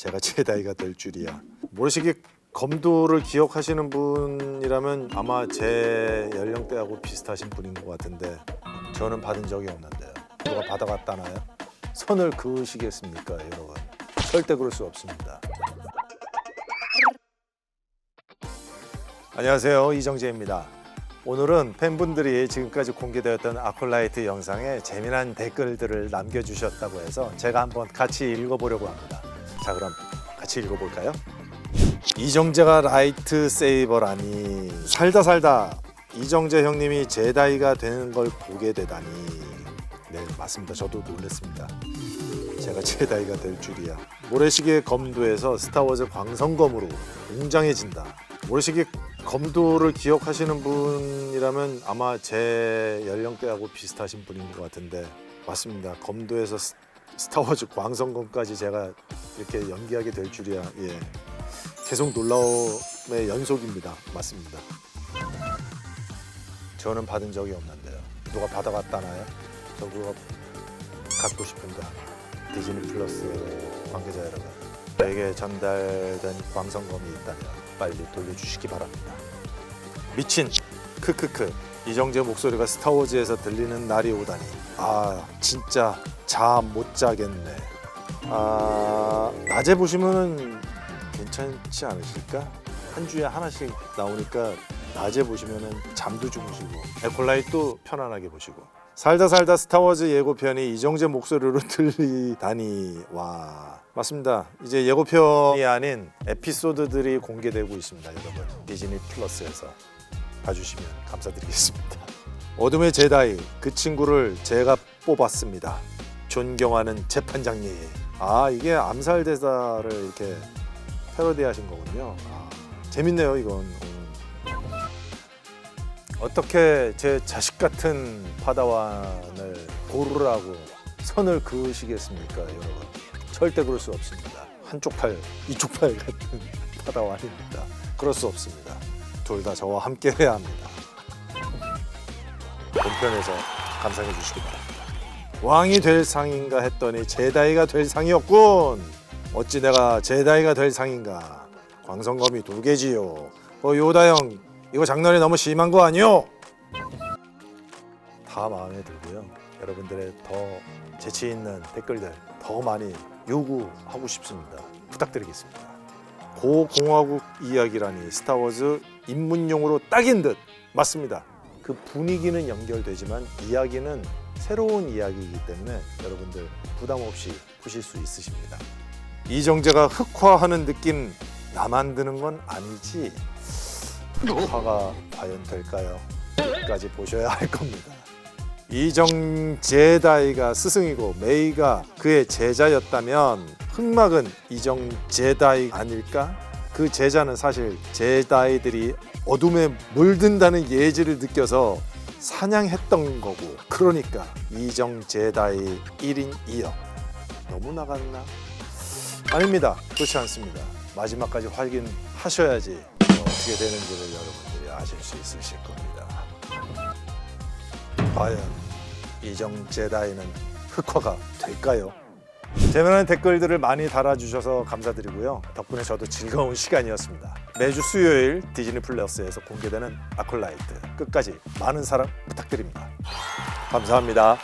제가 제다이가 될 줄이야. 모래시계 검도를 기억하시는 분이라면 아마 제 연령대하고 비슷하신 분인 것 같은데 저는 받은 적이 없는데요. 누가 받아갔다나요? 선을 그으시겠습니까, 여러분? 절대 그럴 수 없습니다. 안녕하세요, 이정재입니다. 오늘은 팬분들이 지금까지 공개되었던 아콜라이트 영상에 재미난 댓글들을 남겨주셨다고 해서 제가 한번 같이 읽어보려고 합니다. 자, 그럼 같이 읽어볼까요? 이정재가 라이트 세이버라니. 살다 살다. 이정재 형님이 제다이가 되는 걸 보게 되다니. 네 맞습니다. 저도 놀랐습니다. 제가 제다이가 될 줄이야. 모래시계 검도에서 스타워즈 광선검으로 웅장해진다. 모래시계 검도를 기억하시는 분이라면 아마 제 연령대하고 비슷하신 분인 것 같은데. 맞습니다. 검도에서 스- 스타워즈 광선검까지 제가 이렇게 연기하게 될 줄이야 예. 계속 놀라움의 연속입니다. 맞습니다. 저는 받은 적이 없는데요. 누가 받아갔다나요? 저 그거 갖고 싶은데 디즈니 플러스 관계자 여러분 저에게 전달된 광선검이 있다면 빨리 돌려주시기 바랍니다. 미친 크크크. 이정재 목소리가 스타워즈에서 들리는 날이 오다니. 아 진짜 잠못 자겠네. 아 낮에 보시면은 괜찮지 않으실까? 한 주에 하나씩 나오니까 낮에 보시면은 잠도 주무시고 에콜라이트도 편안하게 보시고. 살다 살다 스타워즈 예고편이 이정재 목소리로 들리다니. 와 맞습니다. 이제 예고편이 아닌 에피소드들이 공개되고 있습니다 여러분. 디즈니 플러스에서 봐주시면 감사드리겠습니다 어둠의 제다이 그 친구를 제가 뽑았습니다 존경하는 재판장님 아 이게 암살 대사를 이렇게 패러디하신 거군요. 아, 재밌네요 이건. 음. 어떻게 제 자식 같은 파다완을 고르라고 선을 그으시겠습니까, 여러분? 절대 그럴 수 없습니다. 한쪽 팔, 이쪽 팔 같은 파다완입니다. 그럴 수 없습니다. 둘 다 저와 함께 해야 합니다. 본편에서 감상해 주시기 바랍니다. 왕이 될 상인가 했더니 제다이가 될 상이었군. 어찌 내가 제다이가 될 상인가? 광선검이 두 개지요. 어 요다 형 이거 장난이 너무 심한 거 아니요? 다 마음에 들고요. 여러분들의 더 재치 있는 댓글들 더 많이 요구하고 싶습니다. 부탁드리겠습니다. 고공화국 이야기라니 스타워즈 입문용으로 딱인 듯 맞습니다. 그 분위기는 연결되지만 이야기는 새로운 이야기이기 때문에 여러분들 부담 없이 보실 수 있으십니다. 이정재가 흑화하는 느낌 나만 드는 건 아니지 흑화가 과연 될까요? 끝까지 보셔야 할 겁니다. 이정제다이가 스승이고 메이가 그의 제자였다면 흑막은 이정제다이 아닐까? 그 제자는 사실 제다이들이 어둠에 물든다는 예지를 느껴서 사냥했던 거고 그러니까 이정 제다이 1인 2역 너무 나갔나? 아닙니다. 그렇지 않습니다. 마지막까지 확인하셔야지 어떻게 되는지를 여러분들이 아실 수 있으실 겁니다. 과연 이정 제다이는 흑화가 될까요? 재미난 댓글들을 많이 달아주셔서 감사드리고요. 덕분에 저도 즐거운 시간이었습니다. 매주 수요일 디즈니 플러스에서 공개되는 아콜라이트 끝까지 많은 사랑 부탁드립니다. 감사합니다.